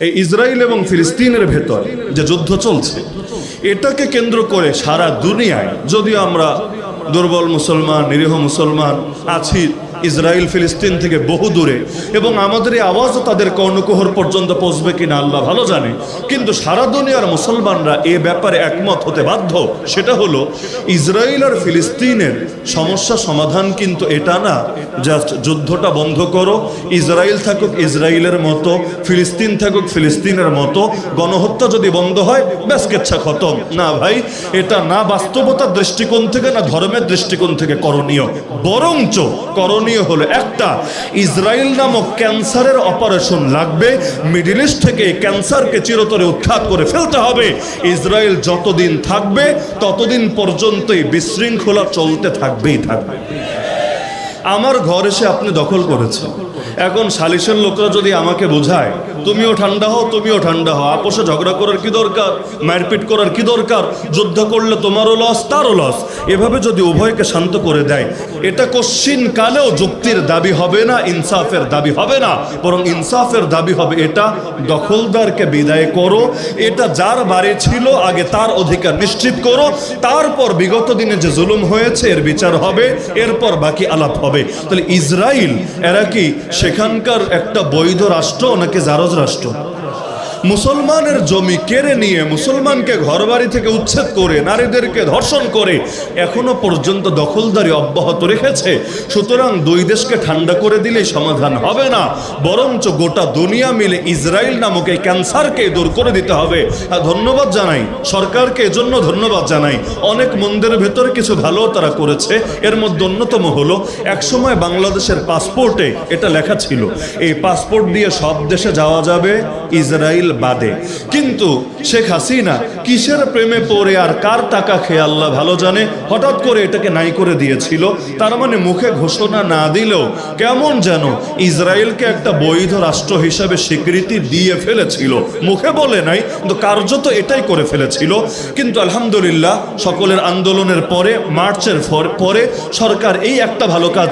এই ইসরায়েল এবং ফিলিস্তিনের ভেতর যে যুদ্ধ চলছে, এটাকে কেন্দ্র করে সারা দুনিয়ায় যদি আমরা দুর্বল মুসলমান, নিরীহ মুসলমান আছি ইসরায়েল, ফিলিস্তিন থেকে বহু দূরে। এবং আমাদের এই আওয়াজও তাদের কর্ণকুহর পর্যন্ত পৌঁছবে কিনা আল্লাহ ভালো জানে। কিন্তু সারা দুনিয়ার মুসলমানরা এ ব্যাপারে একমত হতে বাধ্য। সেটা হলো, ইসরায়েল আর ফিলিস্তিনের সমস্যা সমাধান কিন্তু এটা না জাস্ট যুদ্ধটা বন্ধ করো, ইসরায়েল থাকুক ইসরায়েলের মতো, ফিলিস্তিন থাকুক ফিলিস্তিনের মতো, গণহত্যা যদি বন্ধ হয়, ব্যাস কেচ্ছা খতম। না ভাই, এটা না বাস্তবতার দৃষ্টিকোণ থেকে, না ধর্মের দৃষ্টিকোণ থেকে করণীয়। বরঞ্চ করণীয় হলো একটা, ইসরায়েল নামক ক্যান্সারের অপারেশন লাগবে, মিডিল ইস্ট থেকে ক্যান্সারকে চিরতরে উৎখাত করে ফেলতে হবে। ইসরায়েল যতদিন থাকবে, ততদিন পর্যন্তই বিশৃঙ্খলা চলতে থাকবেই থাকবে। আমার ঘর এসে আপনি দখল করেছেন। এখন সালিশের লোকরা যদি আমাকে বোঝায়, তুমিও ঠান্ডা হও, তুমিও ঠান্ডা হও। আপোষে ঝগড়া করার কি দরকার? মারপিট করার কি দরকার? যুদ্ধ করলে তোমারও লস তারও লস এভাবে যদি উভয়কে শান্ত করে দেয়, এটা কশ্চিন কালেও যুক্তির দাবি হবে না, ইনসাফের দাবি হবে না। বরং ইনসাফের দাবি হবে এটা, দখলদারকে বিদায় করো। এটা যার বাড়ি ছিল, আগে তার অধিকার নিশ্চিত করো। তারপর বিগত দিনে যে জুলুম হয়েছে, এর বিচার হবে, এরপর বাকি আলাপ হবে। তাহলে ইসরায়েল এরা কি সেখানকার একটা বৈধ রাষ্ট্র নাকি জারজ রাষ্ট্র? মুসলমানের জমি কেড়ে নিয়ে মুসলমানকে ঘরবাড়ি থেকে উচ্ছেদ করে, নারীদেরকে ধর্ষণ করে, এখনও পর্যন্ত দখলদারি অব্যাহত রেখেছে। সুতরাং দুই দেশকে ঠান্ডা করে দিলেই সমাধান হবে না। বরঞ্চ গোটা দুনিয়া মিলে ইসরায়েল নামক এই ক্যান্সারকে দূর করে দিতে হবে। ধন্যবাদ জানাই, সরকারকে এজন্য ধন্যবাদ জানাই। অনেক মন্দিরের ভেতরে কিছু ভালো তারা করেছে। এর মধ্যে অন্যতম হলো, একসময় বাংলাদেশের পাসপোর্টে এটা লেখা ছিল, এই পাসপোর্ট দিয়ে সব দেশে যাওয়া যাবে, ইসরায়েল বাদে। কিন্তু শেখ হাসিনা কিসের প্রেমে পড়ে আর কার টাকা খেয়ে আল্লাহ ভালো জানে? হঠাৎ করে এটাকে নাই করে দিয়েছিল। তার মানে মুখে ঘোষণা না দিলেও কেমন যেন ইসরায়েলকে একটা বৈধ রাষ্ট্র হিসাবে স্বীকৃতি দিয়ে ফেলেছিল। মুখে বলে নাই, কিন্তু কার্যত এটাই করে ফেলেছিল। কিন্তু আলহামদুলিল্লাহ, সকলের আন্দোলনের পরে, মার্চের পরে সরকার এই একটা ভালো কাজ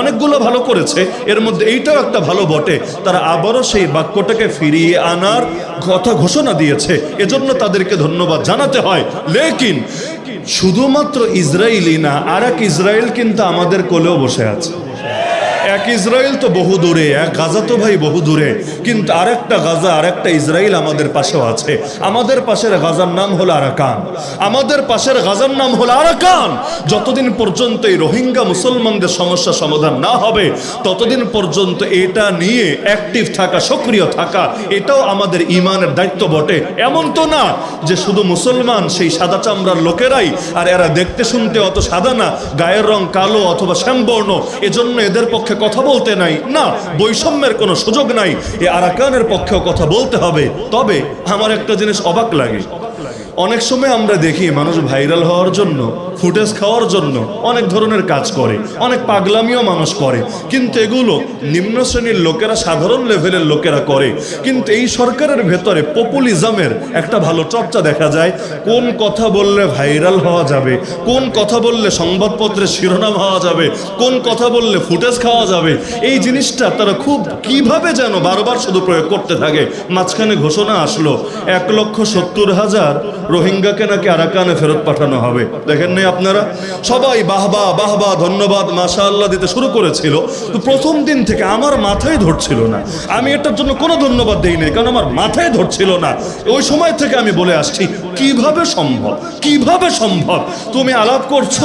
অনেকগুলো ভালো করেছে। এর মধ্যে এইটাও একটা ভালো বটে। তারা আবারও সেই বাক্যটাকে ফিরিয়ে আনার কথা ঘোষণা দিয়েছে। এজন্য তাদেরকে ধন্যবাদ জানাতে হয়। লেকিন, শুধুমাত্র ইসরায়েলই না আর এক ইসরায়েল কিন্তু আমাদের কোলেও বসে আছে। এক ইসরায়েল তো বহু দূরে, এক গাজা তো ভাই বহু দূরে। কিন্তু আরেকটা গাজা, আরেকটা ইসরায়েল আমাদের পাশেও আছে। আমাদের পাশের গাজার নাম হলো আরাকান। আমাদের পাশের গাজার নাম হলো আরাকান। যতদিন পর্যন্ত এই রোহিঙ্গা মুসলমানদের সমস্যা সমাধান না হবে, ততদিন পর্যন্ত এটা নিয়ে অ্যাক্টিভ থাকা, সক্রিয় থাকা, এটাও আমাদের ইমানের দায়িত্ব বটে। এমন তো না যে শুধু মুসলমান, সেই সাদা চামড়ার লোকেরাই, আর এরা দেখতে শুনতে অত সাদা না, গায়ের রং কালো অথবা শ্যামবর্ণ, এজন্য এদের পক্ষে কথা বলতে নাই। না, বৈষম্যের কোনো সুযোগ নাই। এ আরাকানের পক্ষেও কথা বলতে হবে। তবে আমার একটা জিনিস অবাক লাগে। অনেক সময় আমরা দেখি মানুষ ভাইরাল হওয়ার জন্য, ফুটেজ খাওয়ার জন্য অনেক ধরনের কাজ করে, অনেক পাগলামিও মানুষ করে। কিন্তু এগুলো নিম্ন শ্রেণির লোকেরা, সাধারণ লেভেলের লোকেরা করে। কিন্তু এই সরকারের ভেতরে পপুলিজমের একটা ভালো চর্চা দেখা যায়, কোন কথা বললে ভাইরাল হওয়া যাবে, কোন কথা বললে সংবাদপত্রের শিরোনাম হওয়া যাবে, কোন কথা বললে ফুটেজ খাওয়া যাবে, এই জিনিসটা তারা খুব কীভাবে যেন বারবার শুধু প্রয়োগ করতে থাকে? মাঝখানে ঘোষণা আসলো, এক লক্ষ সত্তর হাজার রোহিঙ্গাকে নাকি আরাকানে ফেরত পাঠানো হবে? দেখেন নাই আপনারা? সবাই বাহবা বাহবা ধন্যবাদ মাসা আল্লাহ দিতে শুরু করেছিল। তো প্রথম দিন থেকে আমার মাথায় ধরছিল না। আমি এটার জন্য কোনো ধন্যবাদ দিই নাই, কারণ আমার মাথায় ধরছিল না। ওই সময় থেকে আমি বলে আসছি কীভাবে সম্ভব? কীভাবে সম্ভব? তুমি আলাপ করছ,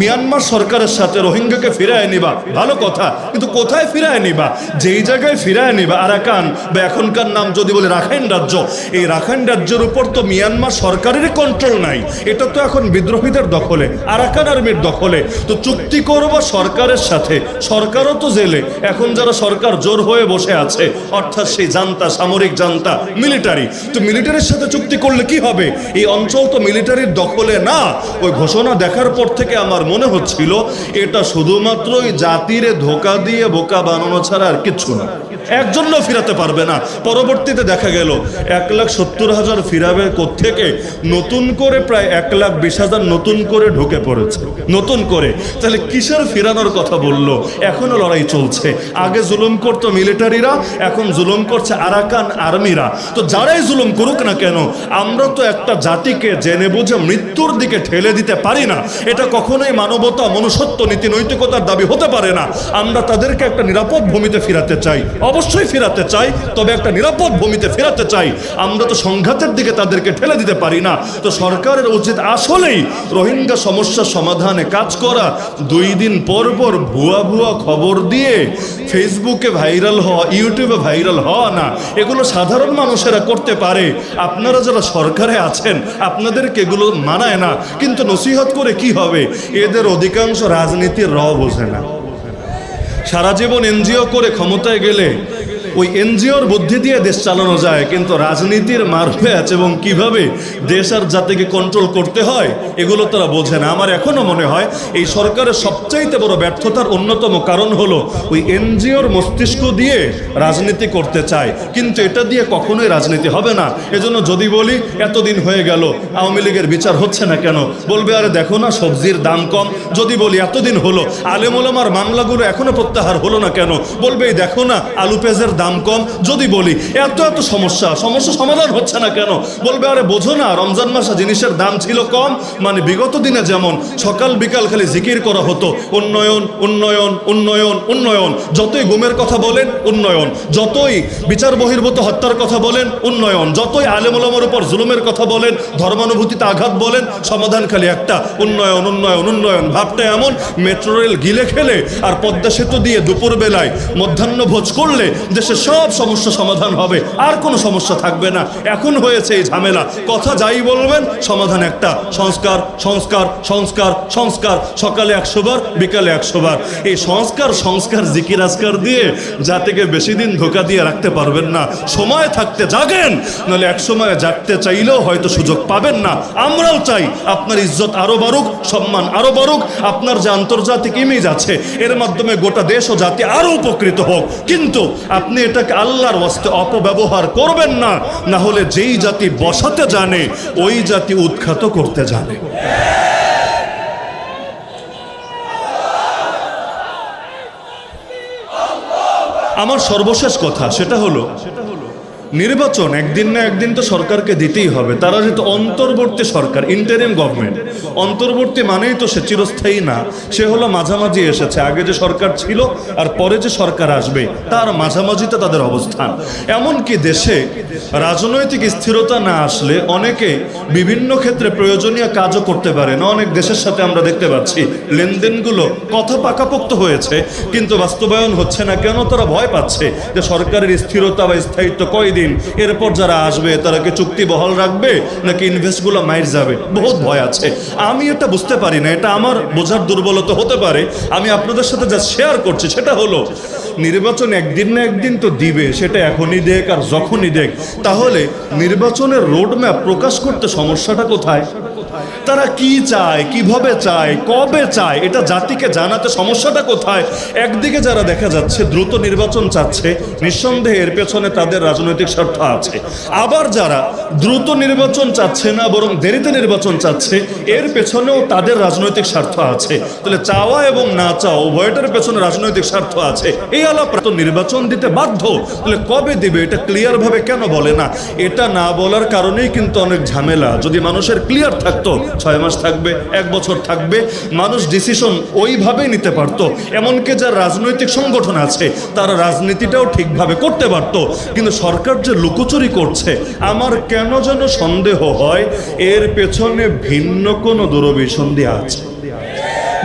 মিয়ানমার সরকারের সাথে রোহিঙ্গাকে ফিরায় নিবা। ভালো কথা, কিন্তু কোথায় ফিরায় নিবা? যেই জায়গায় ফিরায় নিবা, আরাকান বা এখনকার নাম যদি বলে রাখাইন রাজ্য, এই রাখাইন রাজ্যের উপর তো মিয়ানমার সরকারেরই কন্ট্রোল নাই। এটা তো এখন বিদ্রোহীদের দখলে, আরাকান আর্মির দখলে। তো চুক্তি করব সরকারের সাথে, সরকারও তো জেলে। এখন যারা সরকার জোর হয়ে বসে আছে, অর্থাৎ সেই জানতা, সামরিক জানতা মিলিটারি তো মিলিটারির সাথে চুক্তি করলে কি হবে? এই অঞ্চল তো মিলিটারির দখলে না। ওই ঘোষণা দেখার পর থেকে আমার মনে হচ্ছিল, এটা শুধুমাত্রই জাতিরে ধোকা দিয়ে বোকা বানানো ছাড়া আর কিচ্ছু না। একজনও ফিরাতে পারবে না। পরবর্তীতে দেখা গেল, এক লাখ সত্তর হাজার ফিরাবে থেকে নতুন করে প্রায় এক লাখ বিশ হাজার নতুন করে ঢুকে পড়েছে। নতুন করে। তাহলে কিসের ফিরানোর কথা বলল? এখনও লড়াই চলছে। আগে জুলুম করতো মিলিটারিরা, এখন জুলুম করছে আরাকান আর্মিরা। তো যারাই জুলুম করুক না কেন, আমরা তো একটা জাতিকে জেনে বুঝে মৃত্যুর দিকে ঠেলে দিতে পারি না। এটা কখনোই মানবতা, মনুষ্যত্ব, নীতি, নৈতিকতার দাবি হতে পারে না। আমরা তাদেরকে একটা নিরাপদ ভূমিতে ফিরাতে চাই। অবশ্যই ফেরাতে চাই, তবে একটা নিরাপদ ভূমিতে ফেরাতে চাই। আমরা তো সংঘাতের দিকে তাদেরকে ঠেলে দিতে পারি না। তো সরকারের উচিত আসলেই রোহিঙ্গা সমস্যার সমাধানে কাজ করা। দুই দিন পর পর ভুয়া ভুয়া খবর দিয়ে ফেসবুকে ভাইরাল হওয়া, ইউটিউবে ভাইরাল হওয়া না, এগুলো সাধারণ মানুষেরা করতে পারে। আপনারা যারা সরকারে আছেন, আপনাদেরকে এগুলো মানায় না। কিন্তু নসিহত করে কি হবে? এদের অধিকাংশ রাজনীতির র বোঝে না। সারা জীবন এনজিও করে ক্ষমতায় গেলে ওই এনজিওর বুদ্ধি দিয়ে দেশ চালানো যায়, কিন্তু রাজনীতির মারপ্যাচ এবং কীভাবে দেশ আর জাতিকে কন্ট্রোল করতে হয়, এগুলো তারা বোঝে না। আমার এখনও মনে হয় এই সরকারের সবচাইতে বড় ব্যর্থতার অন্যতম কারণ হলো ওই এনজিওর মস্তিষ্ক দিয়ে রাজনীতি করতে চায়, কিন্তু এটা দিয়ে কখনোই রাজনীতি হবে না। এজন্য যদি বলি, এতদিন হয়ে গেল, আওয়ামী লীগের বিচার হচ্ছে না কেন? বলবে, আরে দেখো না, সবজির দাম কম। যদি বলি, এতদিন হলো আলেমোলামার মামলাগুলো এখনও প্রত্যাহার হলো না কেন? বলবে দেখো না, আলু পেঁয়াজের দাম কম, যদি বলি, এত এত সমস্যা সমস্যা সমাধান হচ্ছে না কেন? বলবে, আরে বোঝো না, রমজান মাসে জিনিসের দাম ছিল কম মানে বিগত দিনে যেমন সকাল বিকাল খালি জিকির করা হতো, উন্নয়ন উন্নয়ন উন্নয়ন উন্নয়ন, যতই গুমের কথা বলেন, উন্নয়ন, যতই বিচার বহির্ভূত হত্যার কথা বলেন, উন্নয়ন, যতই আলেমুলামের উপর জুলুমের কথা বলেন, ধর্মানুভূতিতে আঘাত বলেন, সমাধান খালি একটা, উন্নয়ন উন্নয়ন উন্নয়ন, ভাবটা এমন, মেট্রো রেল গিলে খেলে, আর পদ্মা সেতু দিয়ে দুপুর বেলায় মধ্যাহ্ন ভোজ করলে দেশের সব সমস্যা সমাধান হবে, আর কোনো সমস্যা থাকবে না। এখন হয়েছে এই ঝামেলা। কথা যাই বলবেন, সমাধান একটা। সংস্কার সংস্কার সংস্কার সংস্কার। সকালে একশো বার, বিকালে একশো বার। এই সংস্কার সংস্কার, জিকির, আজকার দিয়ে জাতিকে বেশি দিন ধোকা দিয়ে রাখতে পারবেন না। সময় থাকতে জাগেন, নাহলে এক সময় জাগতে চাইলেও হয়তো সুযোগ পাবেন না। আমরাও চাই, আপনার ইজ্জত আরও বাড়ুক, সম্মান আরও বাড়ুক। আপনার যে আন্তর্জাতিক ইমেজ আছে, এর মাধ্যমে গোটা দেশ ও জাতি আরও উপকৃত হোক। কিন্তু আপনি এটাকে আল্লাহর ওয়াস্তে অপব্যবহার করবেন না না হলে যেই জাতি বসাতে জানে, ওই জাতি উৎখাত করতে জানে। আমার সর্বশেষ কথা, সেটা হলো নির্বাচন একদিন না একদিন তো সরকারকে দিতেই হবে। তারা যেহেতু অন্তর্বর্তী সরকার ইন্টারিম গভর্নমেন্ট অন্তর্বর্তী মানেই তো সে চিরস্থায়ী না। সে হলো মাঝামাঝি এসেছে। আগে যে সরকার ছিল আর পরে যে সরকার আসবে, তার মাঝামাঝিতে তাদের অবস্থান। এমনকি দেশে রাজনৈতিক স্থিরতা না আসলে অনেকে বিভিন্ন ক্ষেত্রে প্রয়োজনীয় কাজও করতে পারে না। অনেক দেশের সাথে আমরা দেখতে পাচ্ছি, লেনদেনগুলো কথা পাকাপোক্ত হয়েছে, কিন্তু বাস্তবায়ন হচ্ছে না। কেন তারা ভয় পাচ্ছে যে সরকারের স্থিরতা বা স্থায়িত্ব কয়দিন এরপর যারা আসবে, তারা কি চুক্তি বহাল রাখবে, নাকি ইনভেস্টগুলো মাইর যাবে? বহুত ভয় আছে। আমি এটা বুঝতে পারি না, এটা আমার বোঝার দুর্বলতা হতে পারে। আমি আপনাদের সাথে যা শেয়ার করছি, সেটা হলো নির্বাচন একদিন না একদিন তো দিবে, সেটা এখনই দেখ আর যখনই দেখ। তাহলে নির্বাচনের রোডম্যাপ প্রকাশ করতে সমস্যাটা কোথায়? তারা কি চায়, কীভাবে চায়, কবে চায়, এটা জাতিকে জানাতে সমস্যাটা কোথায়? একদিকে যারা দেখা যাচ্ছে দ্রুত নির্বাচন চাচ্ছে, নিঃসন্দেহে এর পেছনে তাদের রাজনৈতিক স্বার্থ আছে। আবার যারা দ্রুত নির্বাচন চাচ্ছে না, বরং দেরিতে নির্বাচন চাচ্ছে, এর পেছনেও তাদের রাজনৈতিক স্বার্থ আছে। তাহলে চাওয়া এবং না চাওয়া, উভয়টার পেছনে রাজনৈতিক স্বার্থ আছে। এই নির্বাচন দিতে বাধ্য। তাহলে কবে দিবে? এটা ক্লিয়ার ভাবে কেন বলে না? এটা না বলার কারণেই কিন্তু অনেক ঝামেলা। যদি মানুষের ক্লিয়ার থাকতো, ছয় মাস থাকবে, এক বছর থাকবে, মানুষ ডিসিশন ওইভাবেই নিতে পারতো। এমনকি যার রাজনৈতিক সংগঠন আছে, তারা রাজনীতিটাও ঠিকভাবে করতে পারতো। কিন্তু সরকার যে লুকোচুরি করছে, আমার কেন যেন সন্দেহ হয়, এর পেছনে ভিন্ন কোনো দুরভিসন্ধি আছে।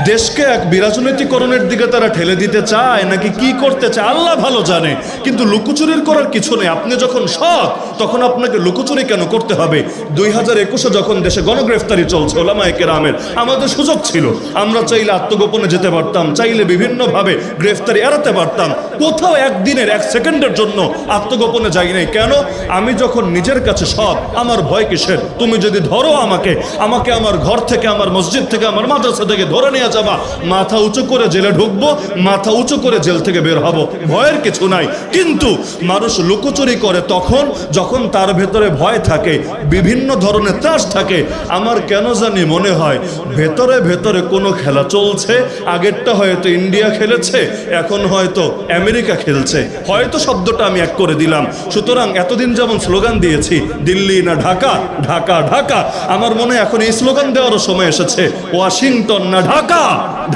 দেশকে এক বিরাজনৈতিকরণের দিকে তারা ঠেলে দিতে চায়, নাকি কি করতে চায়, আল্লাহ ভালো জানে। কিন্তু লুকোচুরির করার কিছু নেই। আপনি যখন সৎ, তখন আপনাকে লুকোচুরি কেন করতে হবে? দুই হাজার একুশে যখন দেশে গণগ্রেফতারি চলছে ওলামায় আমের আমাদের সুযোগ ছিল। আমরা চাইলে আত্মগোপনে যেতে পারতাম, চাইলে বিভিন্নভাবে গ্রেফতারি এড়াতে পারতাম। কোথাও একদিনের, এক সেকেন্ডের জন্য আত্মগোপনে যাই নাই। কেন? আমি যখন নিজের কাছে সৎ, আমার ভয় কিসের? তুমি যদি ধরো আমাকে আমাকে আমার ঘর থেকে, আমার মসজিদ থেকে, আমার মাদ্রাসা থেকে ধরে নিয়ে যাবা। মাথা উঁচু করে জেলে ঢুকবো, মাথা উঁচু করে জেল থেকে বের হব। ভয়ের কিছু নাই। কিন্তু মানুষ লুকোচুরি করে তখন, যখন তার ভেতরে ভয় থাকে, বিভিন্ন ধরনের ত্রাস থাকে। আমার কেন জানি মনে হয়, ভেতরে ভেতরে কোনো খেলা চলছে। আগেরটা হয়তো ইন্ডিয়া খেলেছে, এখন হয়তো আমেরিকা খেলছে। হয়তো শব্দটা আমি এক করে দিলাম। সুতরাং এতদিন যেমন স্লোগান দিয়েছি, দিল্লি না ঢাকা ঢাকা ঢাকা, আমার মনে এখন এই স্লোগান দেওয়ারও সময় এসেছে। ওয়াশিংটন না ঢাকা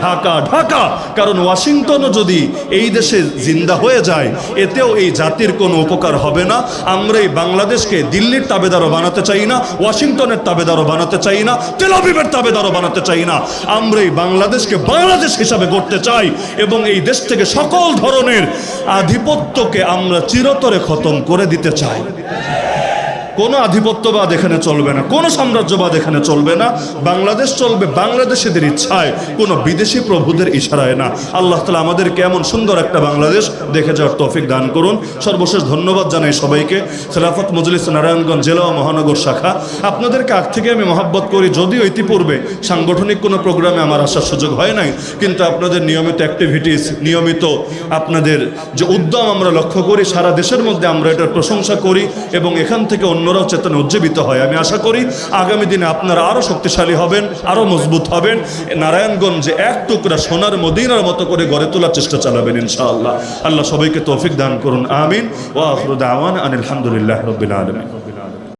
ঢাকা ঢাকা ঢাকা। কারণ ওয়াশিংটনও যদি এই দেশে জিন্দা হয়ে যায়, এতেও এই জাতির কোনো উপকার হবে না। আমরা এই বাংলাদেশকে দিল্লির তাবেদারও বানাতে চাই না, ওয়াশিংটনের তাবেদারও বানাতে চাই না তেলাবিবের তাবেদারও বানাতে চাই না। আমরা এই বাংলাদেশকে বাংলাদেশ হিসাবে গড়তে চাই এবং এই দেশ থেকে সকল ধরনের আধিপত্যকে আমরা চিরতরে খতম করে দিতে চাই। কোনো আধিপত্যবাদ এখানে চলবে না, কোনো সাম্রাজ্যবাদ এখানে চলবে না। বাংলাদেশ চলবে বাংলাদেশিদের ইচ্ছায়, কোনো বিদেশি প্রভুদের ইশারায় না। আল্লাহ তালা আমাদের কেমন সুন্দর একটা বাংলাদেশ দেখে যাওয়ার তৌফিক দান করুন। সর্বশেষ ধন্যবাদ জানাই সবাইকে। খেলাফত মজলিস নারায়ণগঞ্জ জেলা ও মহানগর শাখা। আপনাদেরকে আগ থেকে আমি মহাব্বত করি, যদিও ইতিপূর্বে সাংগঠনিক কোনো প্রোগ্রামে আমার আসার সুযোগ হয় নাই, কিন্তু আপনাদের নিয়মিত অ্যাক্টিভিটিস নিয়মিত আপনাদের যে উদ্যম আমরা লক্ষ্য করি, সারা দেশের মধ্যে আমরা এটার প্রশংসা করি এবং এখান থেকে অন্যরাও চেতনা উজ্জীবিত হয়। আমি আশা করি আগামী দিনে আপনারা আরও শক্তিশালী হবেন আরও মজবুত হবেন। নারায়ণগঞ্জে এক টুকরা সোনার মদিনার মতো করে গড়ে তোলার চেষ্টা চালাবেন ইনশাআল্লাহ। আল্লাহ সবাইকে তৌফিক দান করুন, আমিন। ও আখরুদ আওয়ান আনিল আলহামদুলিল্লাহ রবিল আলমিন।